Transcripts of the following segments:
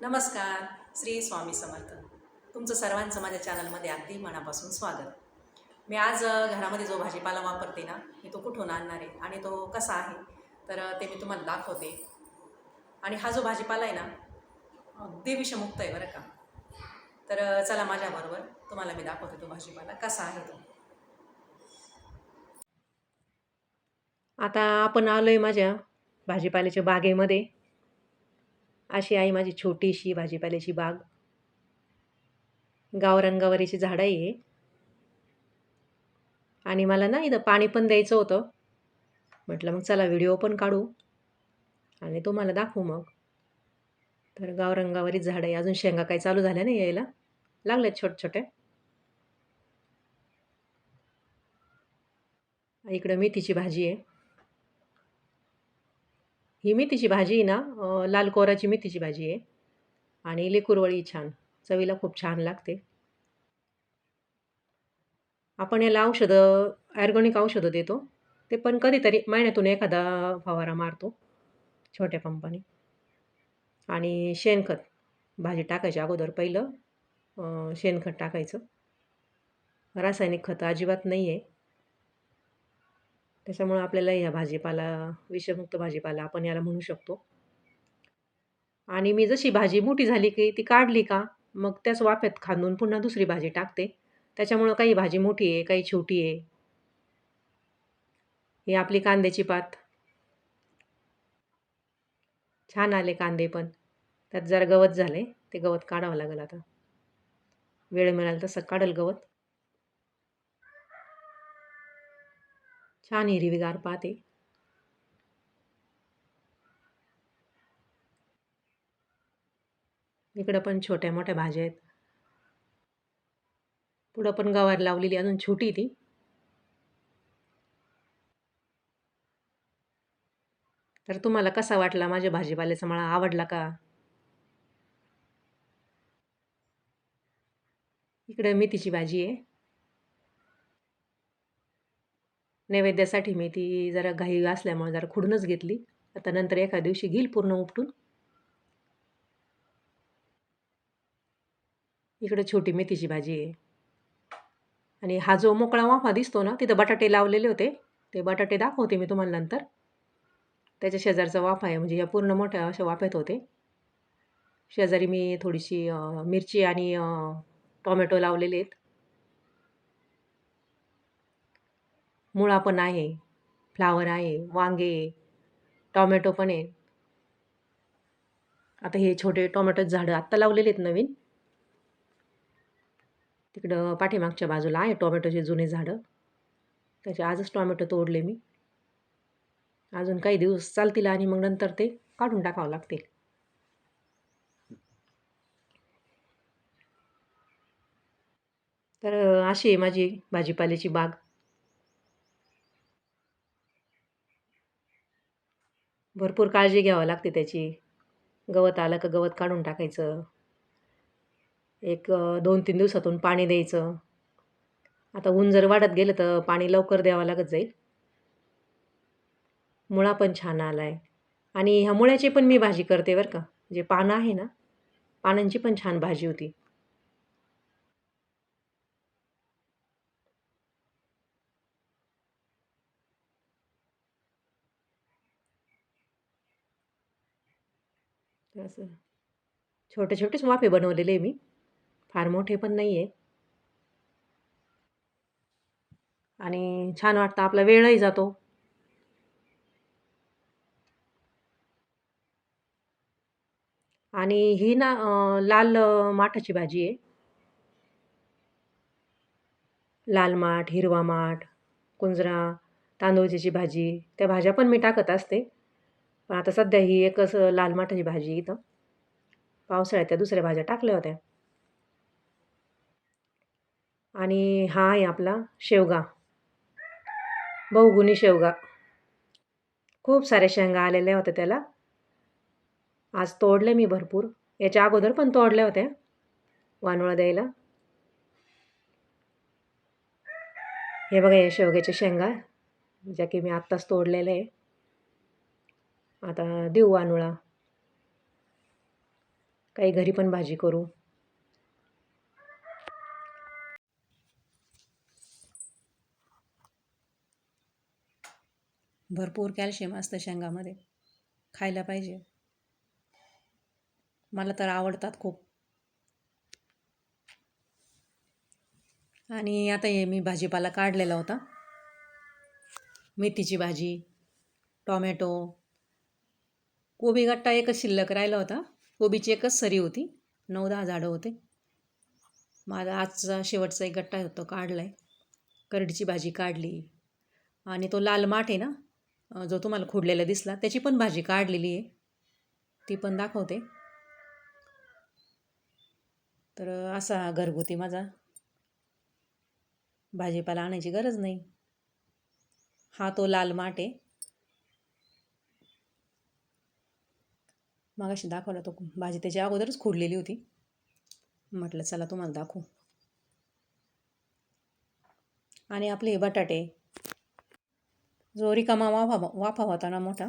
नमस्कार श्री स्वामी समर्थ. तुमचं सर्वांचं माझ्या चॅनलमध्ये अगदी मनापासून स्वागत. मी आज घरामध्ये जो भाजीपाला वापरते ना मी तो कुठून आणणार आहे आणि तो कसा आहे तर ते मी तुम्हाला दाखवते. आणि हा जो भाजीपाला आहे ना अगदी विषमुक्त आहे बरं का. तर चला माझ्याबरोबर तुम्हाला मी दाखवते तो भाजीपाला कसा आहे तो. आता आपण आलो आहे माझ्या भाजीपाल्याच्या बागेमध्ये. अशी आहे माझी छोटीशी भाजीपाल्याची बाग. गावरंगावरीची झाडं आहे. आणि मला ना इथं पाणी पण द्यायचं होतं. म्हटलं मग चला व्हिडिओ पण काढू. आणि तुम्हाला दाखवू मग. तर गावरंगावरीच झाडं आहे अजून शेंगा काही चालू झाल्या नाही यायला. लागल्यात छोट छोटे. इकडं मेथीची भाजी आहे. ही मेथीची भाजी आहे ना लाल कोराची मेथीची भाजी आहे. आणि लेकुरवळी छान चवीला खूप छान लागते. आपण याला औषधं ॲर्गॉनिक औषधं देतो. ते पण कधीतरी महिन्यातून एखादा फवारा मारतो छोट्या पंपाने. आणि शेणखत भाजी टाकायच्या अगोदर पहिलं शेणखत टाकायचं. रासायनिक खतं अजिबात नाही आहे त्याच्यामुळं आपल्याला ह्या भाजीपाला विषमुक्त भाजीपाला आपण याला म्हणू शकतो. आणि मी जशी भाजी मोठी झाली की ती काढली का मग त्याच वाफ्यात खांदून पुन्हा दुसरी भाजी टाकते. त्याच्यामुळं काही भाजी मोठी आहे काही छोटी आहे. ही आपली कांद्याची पात. छान आले कांदे पण. त्यात जरा गवत झाले ते गवत काढावं लागेल आता. वेळ मिळाला तसं काढेल गवत. छान हिरवीगार पाहते इकडं पण छोट्या मोठ्या भाज्या आहेत. पुढं पण गवार लावलेली अजून छोटी ती. तर तुम्हाला कसा वाटला माझ्या भाजीपाल्याचा मला आवडला का? इकडं मेथीची भाजी आहे. नैवेद्यासाठी मी ती जरा घाई असल्यामुळे जरा खुडूनच घेतली. आता नंतर एका दिवशी घेईल पूर्ण उपटून. इकडं छोटी मेथीची भाजी आहे. आणि हा जो मोकळा वाफा दिसतो ना तिथं बटाटे लावलेले होते. ते बटाटे दाखवते मी तुम्हाला नंतर. त्याच्या शेजारचा वाफा आहे म्हणजे या पूर्ण मोठ्या अशा वाफ्यात होते. शेजारी मी थोडीशी मिरची आणि टोमॅटो लावलेले आहेत. मुळा पण आहे फ्लावर आहे वांगे टॉमॅटो पण आहे. आता हे छोटे टोमॅटो झाडं आत्ता लावलेले आहेत नवीन. तिकडं पाठीमागच्या बाजूला आहे टोमॅटोचे जुने झाडं. त्याचे आजच टोमॅटो तोडले मी. अजून काही दिवस चालतील आणि मग नंतर ते काढून टाकावं लागतील. तर अशी आहे माझी भाजीपाल्याची बाग. भरपूर काळजी घ्यावं लागते त्याची. गवत आलं का गवत काढून टाकायचं. एक दोन तीन दिवसातून पाणी द्यायचं. आता ऊन जर वाढत गेलं तर पाणी लवकर द्यावं लागत जाईल. मुळा पण छान आला आहे आणि ह्या मुळ्याची पण मी भाजी करते बरं का. जे पानं आहे ना पानांची पण छान भाजी होती. असं. छोटे छोटेच वाफे बनवलेले आहे मी. फार मोठे पण नाही आहे आणि छान वाटतं आपला वेळही जातो. आणि ही ना लाल माठाची भाजी आहे. लाल माठ हिरवा माठ कुंजरा तांदूळची भाजी त्या भाज्या पण मी टाकत असते. पण आता सध्या ही एकच लाल माठाची भाजी इथं. पावसाळ्यात त्या दुसऱ्या भाज्या टाकल्या होत्या. आणि हा आहे आपला शेवगा. बहुगुणी शेवगा. खूप साऱ्या शेंगा आलेल्या होत्या त्याला. आज तोडले मी भरपूर. याच्या अगोदर पण तोडल्या होत्या. वानोळा द्यायला. हे बघा या शेवग्याच्या शेंगा ज्या की मी आत्ताच तोडलेल्या आहे. आता देऊ वानुळा. काही घरी पण भाजी करू. भरपूर कॅल्शियम असतं शेंगामध्ये. खायला पाहिजे. मला तर आवडतात खूप. आणि आता हे मी भाजीपाला काढलेला होता. मेथीची भाजी टॉमॅटो कोबी गट्टा एकच शिल्लक राहिला होता. कोबीची एकच सरी होती. नऊ दहा झाडं होते. माझा आजचा शेवटचा एक गट्टा होतो काढला आहे करडीची भाजी काढली. आणि तो लाल माठ आहे ना जो तुम्हाला खोडलेला दिसला त्याची पण भाजी काढलेली आहे. ती पण दाखवते. तर असा घरगुती माझा भाजीपाला आणायची गरज नाही. हा तो लाल माठ आहे. मगाशी दाखवला तो भाजी त्याच्या अगोदरच खोडलेली होती. म्हटलं चला तुम्हाला दाखवू. आणि आपले हे बटाटे जो रिकामा वाफा वाफा होता ना मोठा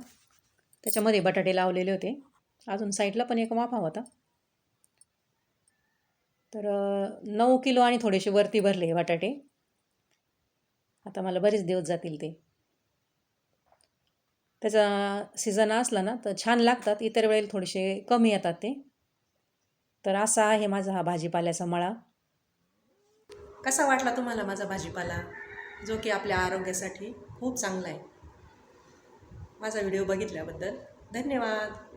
त्याच्यामध्ये बटाटे लावलेले होते. अजून साईडला पण एक वाफा होता. तर नऊ किलो आणि थोडेसे वरती भरले बटाटे. आता मला बरेच दिवस जातील ते. त्याचा सीझन असला ना तर छान लागतात. इतर वेळेला थोडेसे कमी येतात ते. तर असा आहे माझा हा भाजीपाल्याचा मळा. कसा वाटला तुम्हाला माझा भाजीपाला? जो की आपल्या आरोग्यासाठी खूप चांगला आहे. माझा व्हिडिओ बघितल्याबद्दल धन्यवाद.